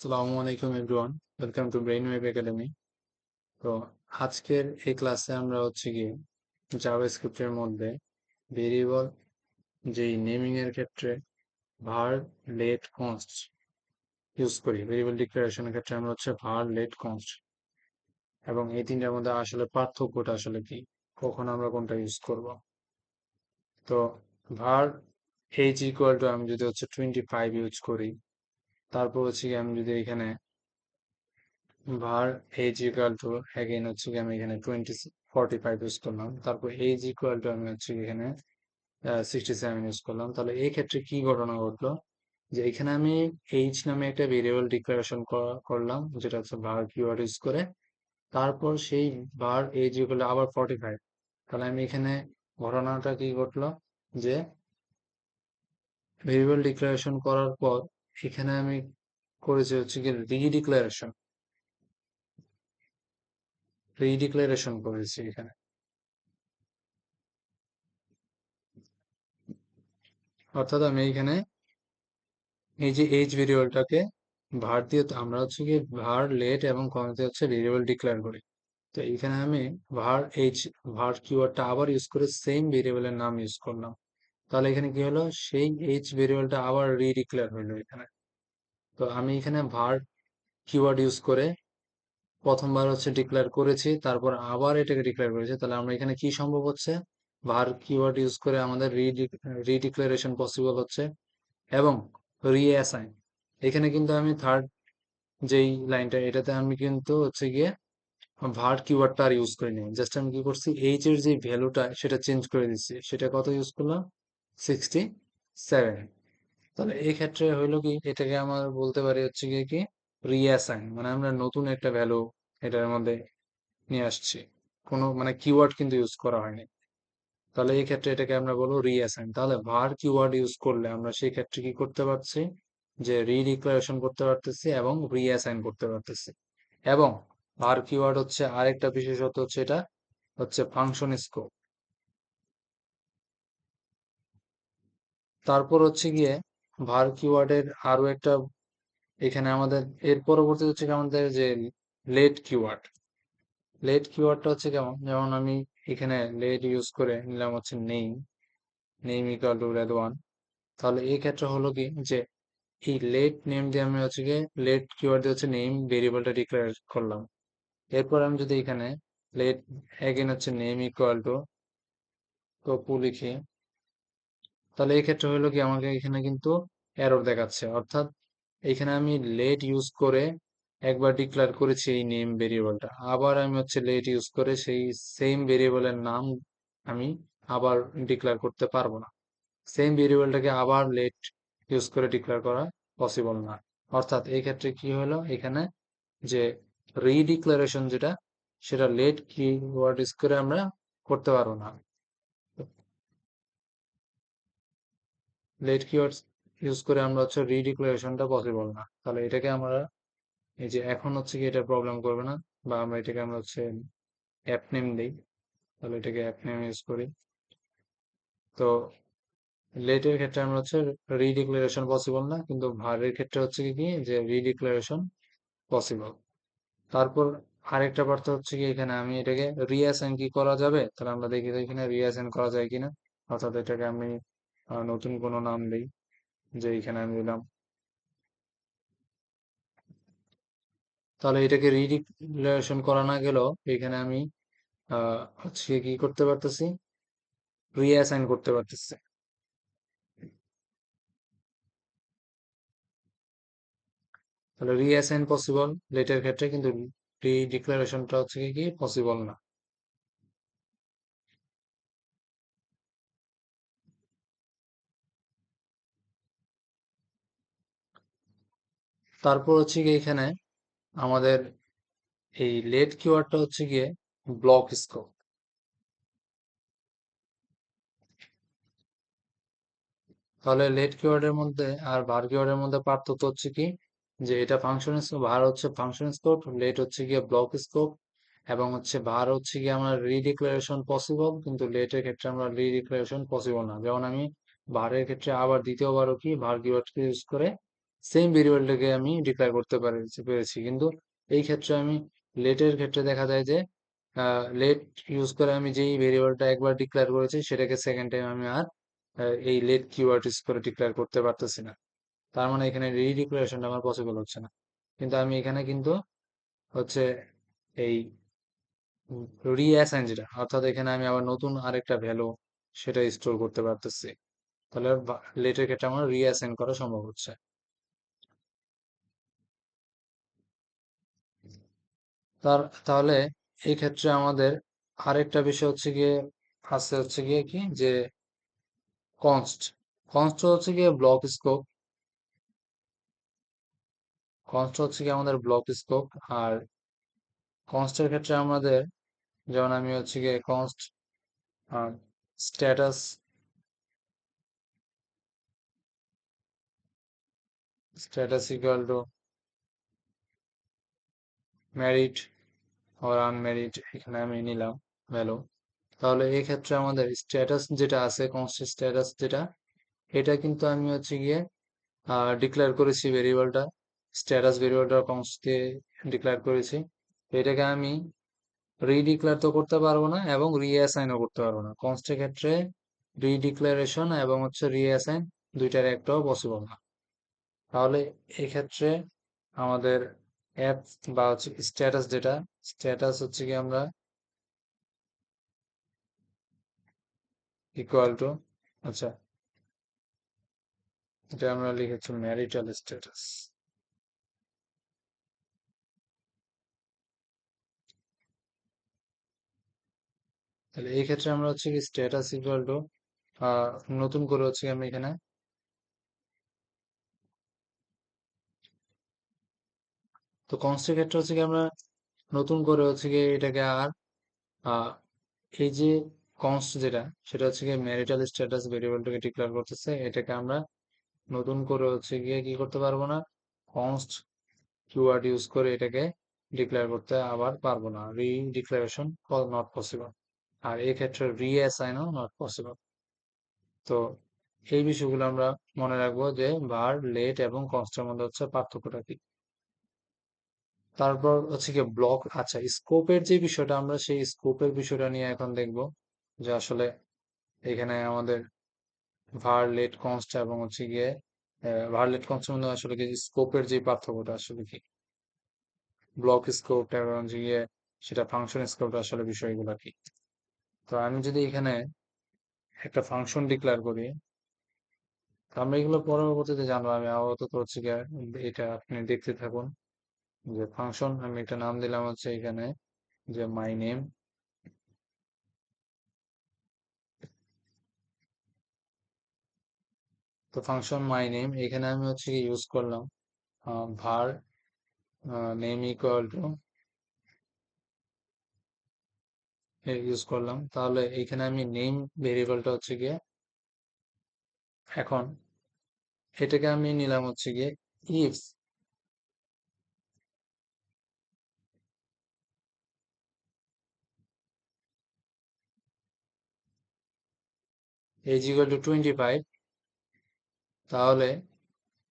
আসসালামু আলাইকুম everyone welcome to brain wave academy তো আজকের এই ক্লাসে আমরা হচ্ছে গিয়ে জাভাস্ক্রিপ্টের মধ্যে ভেরিয়েবল যেই নেমিং এর ক্ষেত্রে ভার লেট কনস্ট ইউজ করি। ভেরিয়েবল ডিক্লারেশনের ক্ষেত্রে আমরা হচ্ছে ভার লেট কনস্ট এবং এই তিনটার মধ্যে আসলে পার্থক্যটা আসলে কি, কখন আমরা কোনটা ইউজ করব। তো ভার এইচ ইকুয়াল টু আমি যদি হচ্ছে টোয়েন্টি ফাইভ ইউজ করি তারপর হচ্ছে কি আমি যদি এখানে var age equal to, again হচ্ছে কি আমি এখানে টোয়েন্টি ফর্টি ফাইভ ইউজ করলাম। তারপর age equal to আমি হচ্ছে এখানে সিক্সটি সেভেন ইউজ করলাম। তাহলে এই ক্ষেত্রে কি ঘটনা ঘটলো? যে এখানে আমি age নামে একটা ভেরিয়েবল ডিক্লারেশন করলাম, যেটা হচ্ছে var কিওয়ার্ড ইউজ করে। তারপর সেই var age equal আবার ফর্টি ফাইভ তাহলে আমি এখানে ঘটনাটা কি ঘটলো? যে ভেরিয়েবল ডিক্লারেশন করার পর এখানে আমি করেছি হচ্ছে কি রিডিক্লারেশন রিডিক্লারেশন করেছি এখানে। অর্থাৎ আমি এখানে এই যে এইচ ভেরিয়েবলটাকে ভার দিয়ে আমরা হচ্ছে কি ভার লেট এবং কমতে হচ্ছে ভেরিয়েবল ডিক্লেয়ার করি। তো এখানে আমি ভার এইচ ভার কিওয়ার্ডটা আবার ইউজ করে সেম ভেরিয়েবলের নাম ইউজ করলাম। তাহলে এখানে কি হলো? সেই এইচ ভেরিয়েবলটা আবার রিডিক্লেয়ার হইল এখানে। তো আমি এখানে ভার কিওয়ার্ড ইউজ করে প্রথমবার হচ্ছে ডিক্লেয়ার করেছি, তারপর আবার এটাকে ডিক্লেয়ার করেছি। তাহলে আমরা এখানে কি সম্ভব হচ্ছে? ভার কিওয়ার্ড ইউজ করে আমাদের রিডিক্লারেশন পসিবল হচ্ছে এবং রিঅ্যাসাইন এখানে কিন্তু আমি থার্ড যেই লাইনটা এটাতে আমি কিন্তু হচ্ছে গিয়ে ভার কিওয়ার্ডটা আর ইউজ করিনি। জাস্ট আমি কি করছি? এইচ এর যে ভ্যালুটা সেটা চেঞ্জ করে দিচ্ছি। সেটা কত ইউজ করলাম? সিক্সটি সেভেন তাহলে এই ক্ষেত্রে হইল কি? এটাকে আমার বলতে পারি হচ্ছে গিয়ে কি? রিঅ্যাসাইন মানে আমরা নতুন একটা ভ্যালু এটার মধ্যে নিয়ে আসছি। কোনো মানে কিওয়ার্ড কিন্তু ইউজ করা হয়নি। তাহলে এই ক্ষেত্রে এটাকে আমরা বলব রিঅ্যাসাইন তাহলে ভার কিওয়ার্ড ইউজ করলে আমরা সেই ক্ষেত্রে কি করতে পারছি? যে রিডিক্লারেশন করতে পারতেছি এবং রিঅ্যাসাইন করতে পারতেছি। এবং ভার কিওয়ার্ড হচ্ছে আরেকটা বিশেষত হচ্ছে এটা, হচ্ছে ফাংশন স্কোপ তারপর হচ্ছে গিয়ে ভার কিওয়ার্ডের আরও একটা এখানে আমাদের, এর পরবর্তী হচ্ছে আমাদের যে লেট কিওয়ার্ড লেট কিওয়ার্ডটা হচ্ছে কেমন? যেমন আমি এখানে লেট ইউজ করে নিলাম হচ্ছে name name equal to red one তাহলে এই ক্ষেত্রে হলো কি? যে এই লেট নেম দিয়ে আমি হচ্ছে গিয়ে লেট কিওয়ার্ড দিয়ে হচ্ছে নেম ভেরিয়েবলটা ডিক্লেয়ার করলাম। এরপর আমি যদি এখানে লেট এগেন হচ্ছে নেম ইকুয়াল টু টপু লিখি তাহলে এই ক্ষেত্রে হলো কি আমাকে এখানে কিন্তু এরর দেখাচ্ছে। অর্থাৎ এখানে আমি লেট ইউজ করে একবার ডিক্লেয়ার করেছি এই নেম ভেরিয়েবলটা আবার আমি হচ্ছে লেট ইউজ করে সেই সেম ভেরিয়েবলের নাম আমি আবার ডিক্লেয়ার করতে পারব না। সেম ভেরিয়েবলটাকে আবার লেট ইউজ করে ডিক্লেয়ার করা পসিবল না। অর্থাৎ এই ক্ষেত্রে কি হলো এখানে যে রিডিক্লারেশন যেটা, সেটা লেট কি কিওয়ার্ড ইউজ করে আমরা করতে পারব না। লেট কিওয়ার্ড ইউজ করে আমরা হচ্ছে রিডিক্লারেশনটা পসিবল না। তাহলে এটাকে আমরা এই যে এখন হচ্ছে কি এটা প্রবলেম করবে না, বা আমরা এটাকে আমরা হচ্ছে অ্যাপ নেম দিই। তাহলে এটাকে অ্যাপ নেম ইউজ করি। তো লেটের ক্ষেত্রে আমরা হচ্ছে রিডিক্লারেশন পসিবল না, কিন্তু ভারের ক্ষেত্রে হচ্ছে কি যে রিডিক্লারেশন পসিবল তারপর আরেকটা পার্থ হচ্ছে কি এখানে আমি এটাকে রিয়াসাইন কি করা যাবে? তাহলে আমরা দেখি এখানে রিয়াসাইন করা যায় কিনা? অর্থাৎ এটাকে আমি নতুন কোনো নাম দিই যে এখানে আমি দিলাম তাহলে এটাকে রিডিক্লারেশন করা না গেলেও এখানে আমি হচ্ছে কি করতে পারতেছি? রিঅ্যাসাইন করতে পারতেছি। তাহলে রিঅ্যাসাইন পসিবল লেটের ক্ষেত্রে কিন্তু রিডিক্লারেশনটা হচ্ছে কি পসিবল না। তারপর হচ্ছে গিয়ে এখানে আমাদের এই লেট কিওয়ার্ডটা হচ্ছে গিয়ে ব্লক স্কোপ তাহলে লেট কিওয়ার্ডের মধ্যে আর ভার কিওয়ার্ডের মধ্যে পার্থক্য হচ্ছে কি? যে এটা ফাংশন স্কোপ ভার হচ্ছে ফাংশন স্কোপ লেট হচ্ছে গিয়ে ব্লক স্কোপ এবং হচ্ছে ভার হচ্ছে গিয়ে আমার রিডিক্লারেশন পসিবল কিন্তু লেটের ক্ষেত্রে আমরা রিডিক্লারেশন পসিবল না। যেমন আমি ভারের ক্ষেত্রে আবার দ্বিতীয়বারও কি ভার কিওয়ার্ডকে ইউজ করে সেম ভেরিয়েবলটাকে আমি ডিক্লেয়ার করতে পারি, পেরেছি। কিন্তু এই ক্ষেত্রে আমি লেটের ক্ষেত্রে দেখা যায় যে লেট ইউজ করে আমি যেই ভেরিয়েবলটা একবার ডিক্লেয়ার করেছি, সেটাকে সেকেন্ড টাইম আমি আর এই লেট কিওয়ার্ড ইউজ করে ডিক্লেয়ার করতে পারতেছি না। তার মানে এখানে রিডিক্লারেশনটা আমার পসিবল হচ্ছে না। কিন্তু আমি এখানে কিন্তু হচ্ছে এই রিঅ্যাসাইন যেটা, অর্থাৎ এখানে আমি আবার নতুন আরেকটা ভ্যালু সেটা স্টোর করতে পারতেছি। তাহলে লেটের ক্ষেত্রে আমার রিঅ্যাসাইন করা সম্ভব হচ্ছে। তার, তাহলে এই ক্ষেত্রে আমাদের আরেকটা বিষয় হচ্ছে গিয়ে, আছে হচ্ছে গিয়ে কি? যে কনস্ট কনস্ট হচ্ছে গিয়ে ব্লক স্কোপ কনস্ট হচ্ছে গিয়ে আমাদের ব্লক স্কোপ আর কনস্টের ক্ষেত্রে আমাদের, যেমন আমি হচ্ছে গিয়ে const R status status equal to married or unmarried এখানে আমি নিলাম ভ্যালু তাহলে এই ক্ষেত্রে আমাদের স্ট্যাটাস যেটা আছে কনস্ট্যান্ট স্ট্যাটাস যেটা, এটা কিন্তু আমি হচ্ছে গিয়ে ডিক্লেয়ার করেছি ভেরিয়েবলটা স্ট্যাটাস ভেরিয়েবলটা কনস্ট দিয়ে ডিক্লেয়ার করেছি। এটাকে আমি রিডিক্লেয়ার তো করতে পারব না এবং রিঅ্যাসাইনও করতে পারব না। কনস্টের ক্ষেত্রে রিডিক্লারেশন এবং হচ্ছে রিঅ্যাসাইন দুইটার একটাও পসিবল না। তাহলে এক্ষেত্রে আমাদের অ্যাপ বা হচ্ছে স্ট্যাটাস যেটা স্ট্যাটাস হচ্ছে কি আমরা ইকুয়াল টু আচ্ছা। এটা আমরা লিখেছি ম্যারিটাল স্ট্যাটাস তাহলে এই ক্ষেত্রে আমরা হচ্ছে কি স্ট্যাটাস ইকুয়াল টু নতুন করে হচ্ছে কি আমরা এখানে তো কনস্টের ক্ষেত্রে হচ্ছে কি আমরা নতুন করে হচ্ছে কি এটাকে আর এই যে কনস্ট যেটা, সেটা হচ্ছে গিয়ে ম্যারিটাল স্ট্যাটাস ভেরিয়েবলটাকে ডিক্লেয়ার করতেছে। এটাকে আমরা নতুন করে হচ্ছে গিয়ে কি করতে পারব না কনস্ট কিওয়ার্ড ইউজ করে এটাকে ডিক্লেয়ার করতে আবার পারব না। Redeclaration call not possible আর এই ক্ষেত্রে রিঅ্যাসাইনও নট পসিবল তো এই বিষয়গুলো আমরা মনে রাখব যে বার লেট এবং কনস্টের মধ্যে হচ্ছে পার্থক্যটা কি? তারপর হচ্ছে কি ব্লক আচ্ছা স্কোপের যে বিষয়টা আমরা সেই স্কোপের বিষয়টা নিয়ে এখন দেখব। যে আসলে এখানে আমাদের ভার লেট কনস্ট এবং হচ্ছে গিয়ে ভার লেট কনস্টের মধ্যে আসলে কি স্কোপের যে পার্থক্যটা আসলে কি? ব্লক স্কোপ এবং হচ্ছে গিয়ে সেটা ফাংশন স্কোপটা আসলে বিষয়গুলো কি? তো আমি যদি এখানে একটা ফাংশন ডিক্লেয়ার করি আমরা এগুলো পরবর্তীতে জানব। আমি আপাতত হচ্ছে গিয়ে এটা আপনি দেখতে থাকুন। যে ফাংশন আমি একটা নাম দিলাম হচ্ছে এখানে, যে মাই নেম তো ফাংশন মাই নেম এখানে আমি হচ্ছে ইউজ করলাম ভার নেম ইকুয়াল টু ইউজ করলাম। তাহলে এখানে আমি নেম ভেরিয়েবলটা হচ্ছে গিয়ে, এখন এটাকে আমি নিলাম হচ্ছে গিয়ে if age equal to twenty five তাহলে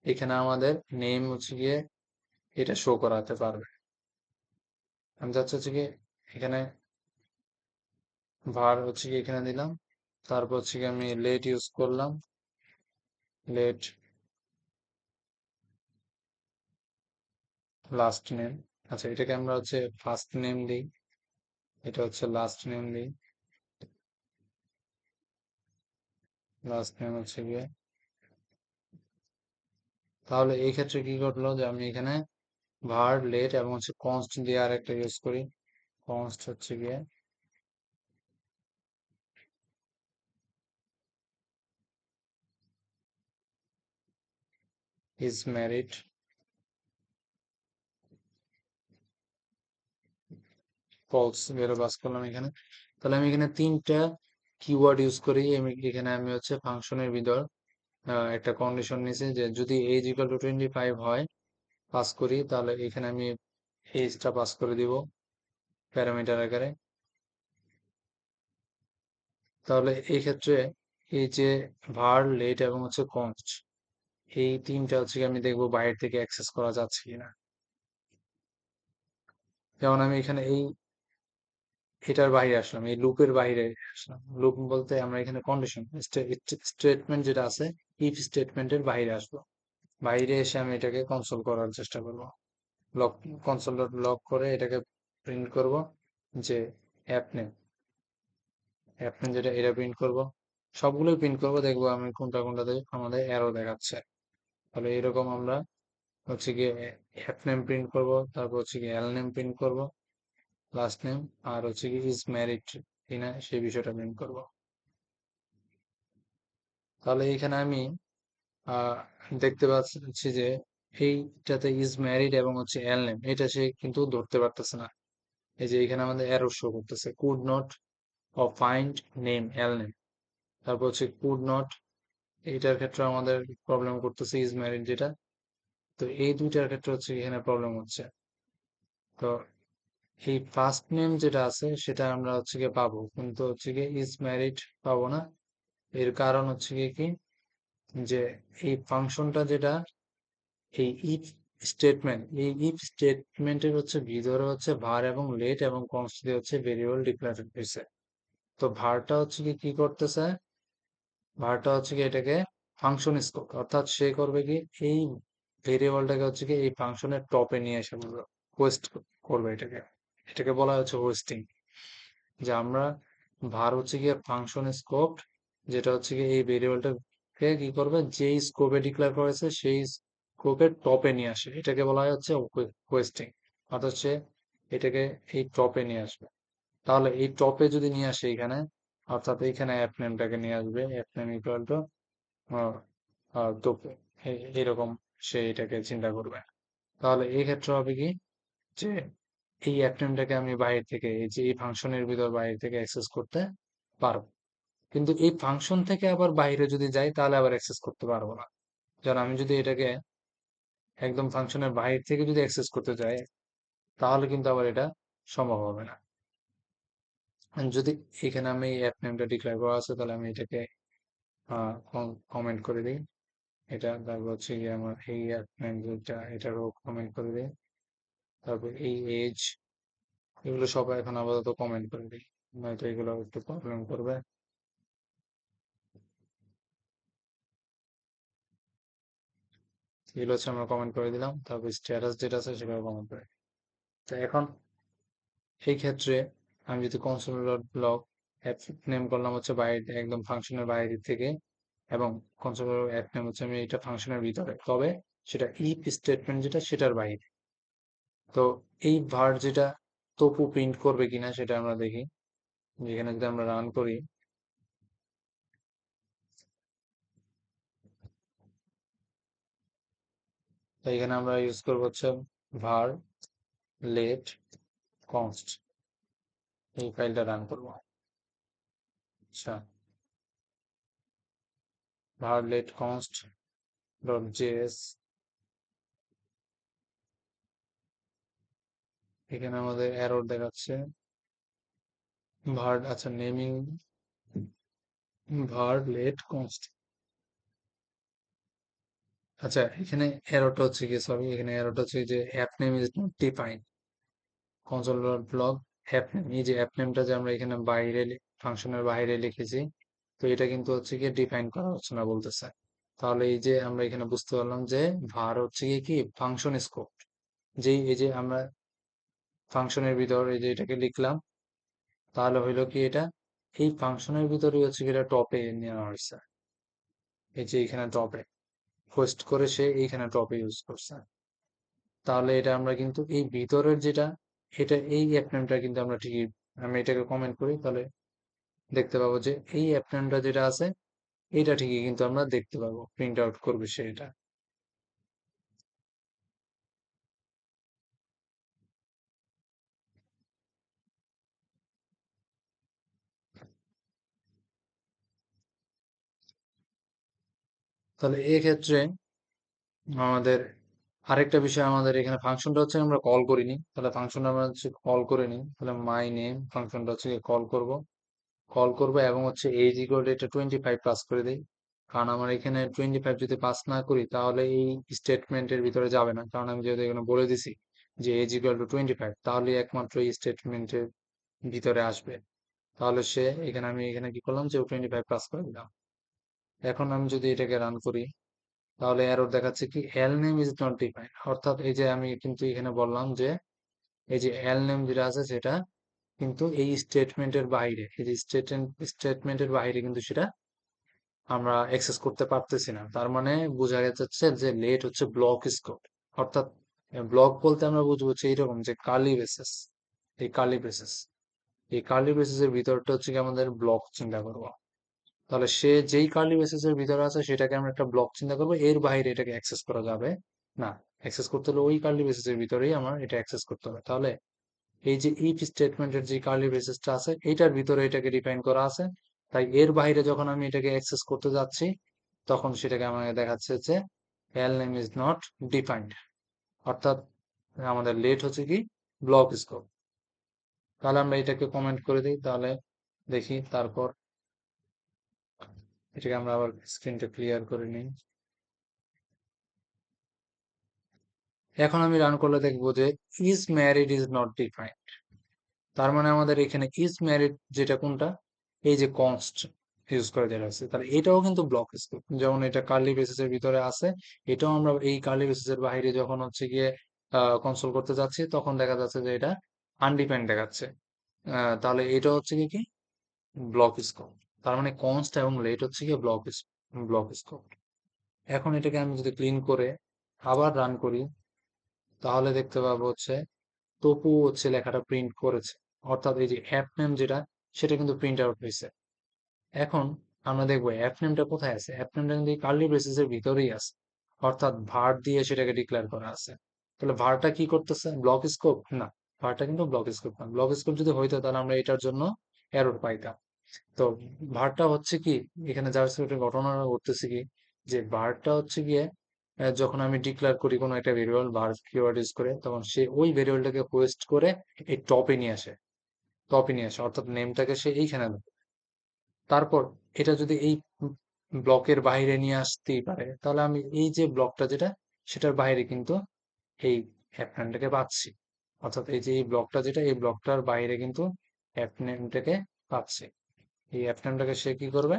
এখানে আমাদের নেম হচ্ছে গিয়ে এটা শো করাতে পারবে। আমি যাচ্ছি হচ্ছে এখানে ভার হচ্ছে গিয়ে এখানে দিলাম, তারপর হচ্ছে আমি লেট ইউজ করলাম। লেট লাস্ট নেম আচ্ছা এটাকে আমরা হচ্ছে ফার্স্ট নেম দিই, এটা হচ্ছে লাস্ট নেম দিই। লাস্ট নেম হচ্ছে গিয়ে। তাহলে এই ক্ষেত্রে কি ঘটলো যে আমি এখানে ভার লেট এবং হচ্ছে কনস্ট দিয়ে আর একটা ইউজ করি। কনস্ট হচ্ছে গিয়ে ইজ ম্যারিড ফলস বেরো বাস করলাম এখানে। তাহলে আমি এখানে তিনটা কিওয়ার্ড ইউজ করি এখানে আমি হচ্ছে ফাংশনের ভিতর একটা কন্ডিশন নিয়েছি যে যদি age equal to twenty five হয় পাস করি, তাহলে এখানে আমি এজটা পাস করে দিব প্যারামিটার আকারে। তাহলে এই ক্ষেত্রে এই যে ভার লেট এবং হচ্ছে কনস্ট এই তিনটা হচ্ছে আমি দেখব বাইরে থেকে অ্যাক্সেস করা যাচ্ছে কিনা। যেমন আমি এখানে এই এটার বাইরে আসলাম, এই লুপের বাইরে আসলাম। লুপ বলতে আমরা এখানে কন্ডিশন স্টেটমেন্ট যেটা আছে ইফ স্টেটমেন্টের বাইরে আসব। বাইরে এসে আমি এটাকে কনসোল করার চেষ্টা করব। লক কনসোল ডট লক করে এটাকে প্রিন্ট করব যে অ্যাপ নেম অ্যাপ নেম যেটা, এটা প্রিন্ট করব। সবগুলোই প্রিন্ট করব, দেখব আমি কোনটা কোনটাতে আমাদের অ্যারো দেখাচ্ছে। তাহলে এরকম আমরা হচ্ছে গিয়ে অ্যাপ নেম প্রিন্ট করব, তারপর হচ্ছে গিয়ে এল নেম প্রিন্ট করব। লাস্ট নেম আর হচ্ছে কি ইজ ম্যারিড কিনা সেই বিষয়টা প্রিন্ট করব। তাহলে এখানে আমি দেখতে পাচ্ছি যে এইটাতে ইজ ম্যারিড এবং হচ্ছে এল নেম এটা সে কিন্তু ধরতে পারতেছে না। এই যে এখানে আমাদের এরর শো করতেছে could not uh find name L name তারপর হচ্ছে কুড নট এইটার ক্ষেত্রে আমাদের প্রবলেম করতেছে ইজ ম্যারিড যেটা। তো এই দুইটার ক্ষেত্রে হচ্ছে এখানে প্রবলেম হচ্ছে। তো এই ফার্স্ট নেম যেটা আছে সেটা আমরা হচ্ছে গিয়ে পাবো। কিন্তু হচ্ছে গিয়ে ইজ ম্যারিড পাবো না। এর কারণ হচ্ছে গিয়ে কি? যে এই ফাংশনটা যেটা, এই ইফ স্টেটমেন্ট এই ইফ স্টেটমেন্টের হচ্ছে ভিতরে হচ্ছে ভার এবং লেট এবং কনস্ট হচ্ছে ভেরিয়েবল ডিক্লেয়ার হয়েছে। তো ভারটা হচ্ছে কি কি করতেছে? ভারটা হচ্ছে কি এটাকে ফাংশন স্কোপ অর্থাৎ সে করবে কি? এই ভেরিয়েবলটাকে হচ্ছে কি এই ফাংশনের টপে নিয়ে এসে বলবে কোয়েস্ট করবে এটাকে। এটাকে বলা হচ্ছে হোস্টিং যে আমরা ভার হচ্ছে গিয়ে ফাংশন স্কোপ যেটা হচ্ছে কি এই ভেরিয়েবলটাকে কি করবে? যেই স্কোপে ডিক্লেয়ার করেছে, সেই স্কোপের টপে নিয়ে আসে। এটাকে বলা হচ্ছে হোস্টিং অর্থাৎ সে এটাকে এই টপে নিয়ে আসবে। তাহলে এই টপে যদি নিয়ে আসে এখানে, অর্থাৎ এইখানে অ্যাপ নেমটাকে নিয়ে আসবে অ্যাপ নেম ইকুয়াল টু তো এরকম সে এটাকে চিন্তা করবে। তাহলে এই ক্ষেত্রে হবে কি? যে এই অ্যাপ নেমটাকে আমি বাইরে থেকে, এই যে এই ফাংশনের ভিতর বাইরে থেকে অ্যাক্সেস করতে পারব। কিন্তু এই ফাংশন থেকে আবার বাইরে যদি যাই, তাহলে আবার অ্যাক্সেস করতে পারব না। যেমন আমি যদি এটাকে একদম ফাংশনের বাইরে থেকে যদি অ্যাক্সেস করতে যাই, তাহলে কিন্তু আবার এটা সম্ভব হবে না। যদি এখানে আমি অ্যাপ নেমটা ডিক্লেয়ার করা আছে, তাহলে আমি এটাকে কমেন্ট করে দিই। এটা তারপর হচ্ছে গিয়ে আমার এই অ্যাপ নেম যেটা এটারও কমেন্ট করে দিই। তারপর এই এজ এগুলো সব এখন আপাতত কমেন্ট করে দিই নয়তো এগুলো একটু প্রবলেম করবে। এগুলো হচ্ছে আমরা কমেন্ট করে দিলাম। তারপর স্ট্যাটাস যেটা আছে সেটাও কমেন্ট করে তো এখন এই ক্ষেত্রে আমি যদি console dot block app name করলাম হচ্ছে বাইরে একদম ফাংশনের বাইরে থেকে এবং কনসোল অ্যাপ নেম হচ্ছে আমি এটা ফাংশনের ভিতরে। তবে সেটা ইফ স্টেটমেন্ট যেটা, সেটার বাইরে। তো এই ভার যেটা তপু প্রিন্ট করবে কিনা সেটা আমরা দেখি। যেখানে যদি আমরা রান করি। এখানে আমরা ইউজ করব হচ্ছে ভার লেট কনস্ট এই ফাইলটা রান করব। আচ্ছা। var let const dot js এখানে আমাদের এরর দেখাচ্ছে। ভার্ড আচ্ছা নেমিং ভার লেট কনস্ট আচ্ছা এখানে এররটা হচ্ছে কি সরি এখানে এররটা হচ্ছে যে app name is not define console block app name এই যে অ্যাপ নেমটা যে আমরা এখানে বাইরে ফাংশনের বাইরে লিখেছি, তো এটা কিন্তু হচ্ছে কি ডিফাইন করা হচ্ছে না বলতে বলতেছে। তাহলে এই যে আমরা এখানে বুঝতে পারলাম যে ভার হচ্ছে কি ফাংশন স্কোপ যেই, এই যে আমরা ফাংশনের ভিতর এই যে এটাকে লিখলাম, তাহলে হইল কি এটা? এই ফাংশনের ভিতরে হচ্ছে কি এটা টপে নেওয়া হয়েছে। এই যে এখানে টপে হোস্ট করে সে এইখানে টপে ইউজ করছে। তাহলে এটা আমরা কিন্তু এই ভিতরের যেটা, এটা এই অ্যাপ নেমটা কিন্তু আমরা ঠিকই, আমি এটাকে কমেন্ট করি, তাহলে দেখতে পাবো যে এই অ্যাপ নেমটা যেটা আছে, এটা ঠিকই কিন্তু আমরা দেখতে পাবো। প্রিন্ট আউট করবে সে এটা। তাহলে এই ক্ষেত্রে আমাদের আরেকটা বিষয় আমাদের এখানে ফাংশনটা হচ্ছে আমরা কল করিনি। তাহলে ফাংশনটা আমরা হচ্ছে কল করে নিই। তাহলে মাই নেম ফাংশনটা হচ্ছে কল করব। কল করব এবং হচ্ছে এইজ ইকুয়াল এটা টোয়েন্টি ফাইভ প্লাস করে দিই। কারণ আমার এখানে টোয়েন্টি ফাইভ যদি পাস না করি তাহলে এই স্টেটমেন্টের ভিতরে যাবে না। কারণ আমি যেহেতু এখানে বলে দিছি যে age equal to twenty five তাহলে একমাত্র এই স্টেটমেন্টের ভিতরে আসবে। তাহলে সে এখানে আমি এখানে কি করলাম যে টোয়েন্টি ফাইভ পাস করে দিলাম। এখন আমি যদি এটাকে রান করি, তাহলে এরর দেখাচ্ছে কি L name is not defined অর্থাৎ এই যে আমি কিন্তু এখানে বললাম যে, এই যে এল নেম যেটা আছে সেটা কিন্তু এই স্টেটমেন্টের বাইরে, এই যে স্টেটমেন্ট স্টেটমেন্টের বাইরে কিন্তু সেটা আমরা অ্যাক্সেস করতে পারতেছি না। তার মানে বোঝা যাচ্ছে যে লেট হচ্ছে ব্লক স্কোপ অর্থাৎ ব্লক বলতে আমরা বুঝব হচ্ছে এইরকম যে কার্লি বেসেস এই কার্লি বেসেস এই কার্লি বেসিসের ভিতরটা হচ্ছে কি আমাদের ব্লক চিন্তা করব। তাহলে সে যেই কার্লি বেসিসের ভিতরে আছে, সেটাকে আমরা একটা ব্লক চিন্তা করব। এর বাইরে এটাকে অ্যাক্সেস করা যাবে। না অ্যাক্সেস করতে হলে ওই কার্লি বেসিসের ভিতরেই আমার এটা অ্যাক্সেস করতে হবে। তাহলে এই যে ইফ স্টেটমেন্টের যে কার্লি বেসিসটা আছে, এটার ভিতরে এটাকে ডিফাইন করা আছে। তাই এর বাইরে যখন আমি এটাকে অ্যাক্সেস করতে যাচ্ছি, তখন সেটাকে আমাকে দেখাচ্ছে যে L name is not defined অর্থাৎ আমাদের লেট হচ্ছে কি? ব্লক স্কোপ তাহলে আমরা এটাকে কমেন্ট করে দিই, তাহলে দেখি তারপর এটাকে আমরা আবার স্ক্রিনটা ক্লিয়ার করে নিই। এখন আমি রান করলে দেখব যে is married is not defined তার মানে আমাদের এখানে ইজ ম্যারিড যেটা কোনটা? এই যে কনস্ট ইউজ করে দেওয়া আছে। তাহলে এটাও কিন্তু ব্লক স্কোপ যেমন এটা কার্লি বেসিসের ভিতরে আছে, এটাও আমরা এই কার্লি বেসিসের বাইরে যখন হচ্ছে গিয়ে কনসোল করতে যাচ্ছি, তখন দেখা যাচ্ছে যে এটা আনডিপেন্ড দেখাচ্ছে। তাহলে এটা হচ্ছে কি? ব্লক স্কোপ তার মানে কনস্ট এবং লেট হচ্ছে গিয়ে ব্লক ব্লক স্কোপ এখন এটাকে আমি যদি ক্লিন করে আবার রান করি, তাহলে দেখতে পাবো হচ্ছে তপু হচ্ছে লেখাটা প্রিন্ট করেছে। অর্থাৎ এই যে অ্যাপ নেম যেটা, সেটা কিন্তু প্রিন্ট আউট হয়েছে। এখন আমরা দেখব অ্যাপ নেমটা কোথায় আছে? অ্যাপ নেমটা কিন্তু কার্লি ব্রেসেসের ভিতরেই আছে। অর্থাৎ ভার দিয়ে সেটাকে ডিক্লেয়ার করা আছে। তাহলে ভারটা কি করতেছে? ব্লক স্কোপ না ভারটা কিন্তু ব্লক স্কোপ না। ব্লক স্কোপ যদি হইতো তাহলে আমরা এটার জন্য এরর পাইতাম। তো ভারটা হচ্ছে কি, এখানে জাভাস্ক্রিপ্টের ঘটনা ঘটতেছে কি, যে ভারটা হচ্ছে গিয়ে যখন আমি ডিক্লেয়ার করি কোনো একটা ভেরিয়েবল ভার কিওয়ার্ড ইউজ করে, তখন সে ওই ভেরিয়েবলটাকে হোয়েস্ট করে এই টপে নিয়ে আসে। টপে নিয়ে আসে, অর্থাৎ নেমটাকে সে এইখানে তারপর এটা যদি এই ব্লকের বাইরে নিয়ে আসতেই পারে, তাহলে আমি এই যে ব্লকটা যেটা, সেটার বাইরে কিন্তু এই অ্যাপনেমটাকে পাচ্ছি। অর্থাৎ এই যে এই ব্লকটা যেটা, এই ব্লকটার বাইরে কিন্তু অ্যাপনেমটাকে পাচ্ছি। এই অ্যাপনেমটাকে সে কি করবে?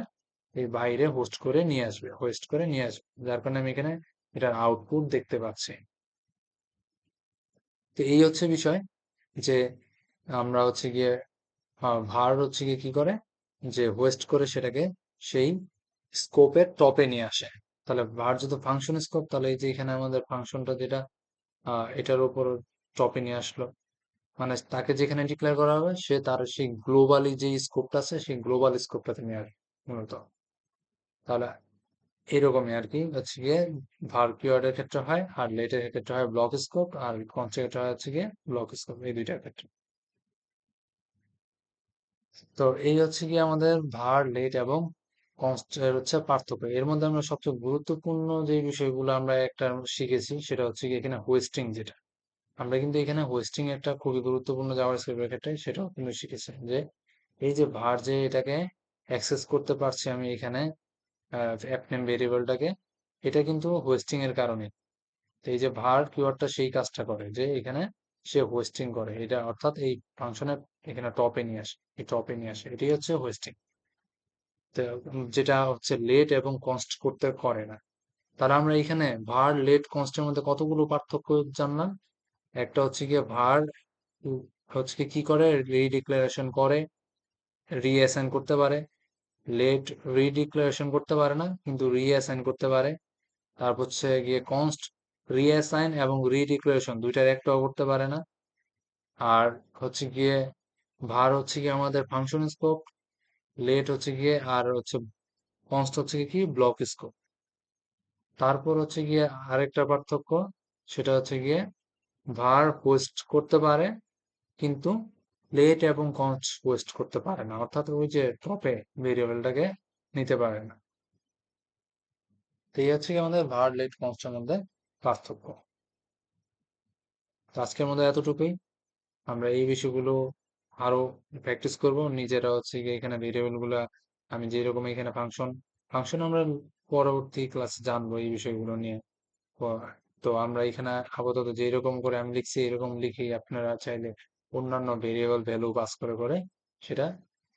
এই বাইরে হোস্ট করে নিয়ে আসবে হোস্ট করে নিয়ে আসবে। যার কারণে আমি এখানে এটার আউটপুট দেখতে পাচ্ছি। তো এই হচ্ছে বিষয় যে আমরা হচ্ছে গিয়ে ভার হচ্ছে গিয়ে কি করে? যে ওয়েস্ট করে সেটাকে সেই স্কোপের টপে নিয়ে আসে। তাহলে ভার যদি ফাংশন স্কোপ তাহলে এই যে এখানে আমাদের ফাংশনটা যেটা এটার উপর টপে নিয়ে আসলো। মানে তাকে যেখানে ডিক্লেয়ার করা হবে, সে তার সেই গ্লোবালি যে স্কোপটা আছে, সেই গ্লোবাল স্কোপটাতে নিয়ে আসবে মূলত। তাহলে এরকমই আর কি, হচ্ছে গিয়ে ভার কিওয়ার্ডের ক্ষেত্রে হয়, আর লেটের ক্ষেত্রে হয় ব্লক স্কোপ আর কনসেপ্ট হয় হচ্ছে গিয়ে ব্লক স্কোপ এই দুইটার ক্ষেত্রে। তো এই হচ্ছে কি আমাদের ভার লেট এবং কনস্টের হচ্ছে পার্থক্য। এর মধ্যে আমরা সবচেয়ে গুরুত্বপূর্ণ যে বিষয়গুলো আমরা একটা শিখেছি, সেটা হচ্ছে কি এখানে হোয়েস্টিং যেটা। আমরা কিন্তু এখানে হোয়েস্টিং একটা খুবই গুরুত্বপূর্ণ জাভাস্ক্রিপ্টের ক্ষেত্রে সেটাও কিন্তু শিখেছি যে এই যে ভার যে এটাকে অ্যাক্সেস করতে পারছি আমি এখানে অ্যাপ নেম ভেরিয়েবলটাকে এটা কিন্তু হোয়েস্টিং এর কারণে। এই যে ভার কিওয়ার্ডটা সেই কাজটা করে যে এখানে সে হোয়েস্টিং করে। এটা অর্থাৎ এই ফাংশনে এখানে টপে নিয়ে আসে, এই টপে নিয়ে আসে। এটাই হচ্ছে হোয়েস্টিং যেটা হচ্ছে লেট এবং কনস্ট করতে করে না। তাহলে আমরা এখানে ভার লেট কনস্টের মধ্যে কতগুলো পার্থক্য জানলাম? একটা হচ্ছে গিয়ে ভার হচ্ছে কি করে? রিডিক্লারেশন করে, রিঅ্যাসাইন করতে পারে। লেট রিডিক্লারেশন করতে পারে না, কিন্তু রিঅ্যাসাইন করতে পারে। তারপর হচ্ছে গিয়ে কনস্ট, রিঅ্যাসাইন এবং রিডিক্লারেশন দুইটার একটাও করতে পারে না। আর হচ্ছে গিয়ে ভার হচ্ছে গিয়ে আমাদের ফাংশন স্কোপ, লেট হচ্ছে গিয়ে আর হচ্ছে কনস্ট হচ্ছে কি? Block scope. তারপর হচ্ছে গিয়ে আরেকটা পার্থক্য, সেটা হচ্ছে গিয়ে ভার হোস্ট করতে পারে, কিন্তু লেট এবং কনস্ট হোস্ট করতে পারে না। অর্থাৎ ওই যে টপে ভেরিয়েবলটাকে নিতে পারে না। তো এই হচ্ছে কি আমাদের ভার লেট কনস্টের মধ্যে পার্থক্য। আজকের মধ্যে এতটুকুই। আমরা এই বিষয়গুলো আরও প্র্যাকটিস করব। নিজেরা হচ্ছে গিয়ে এখানে ভেরিয়েবলগুলা আমি যেরকম এখানে ফাংশন ফাংশন আমরা পরবর্তী ক্লাসে জানব এই বিষয়গুলো নিয়ে। তো আমরা এখানে আপাতত যেরকম করে আমি লিখছি, এরকম লিখে আপনারা চাইলে অন্যান্য ভেরিয়েবল ভ্যালু পাস করে করে সেটা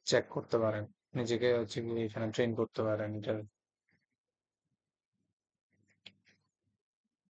চেক করতে পারেন। নিজেকে হচ্ছে এখানে ট্রেন করতে পারেন, এটা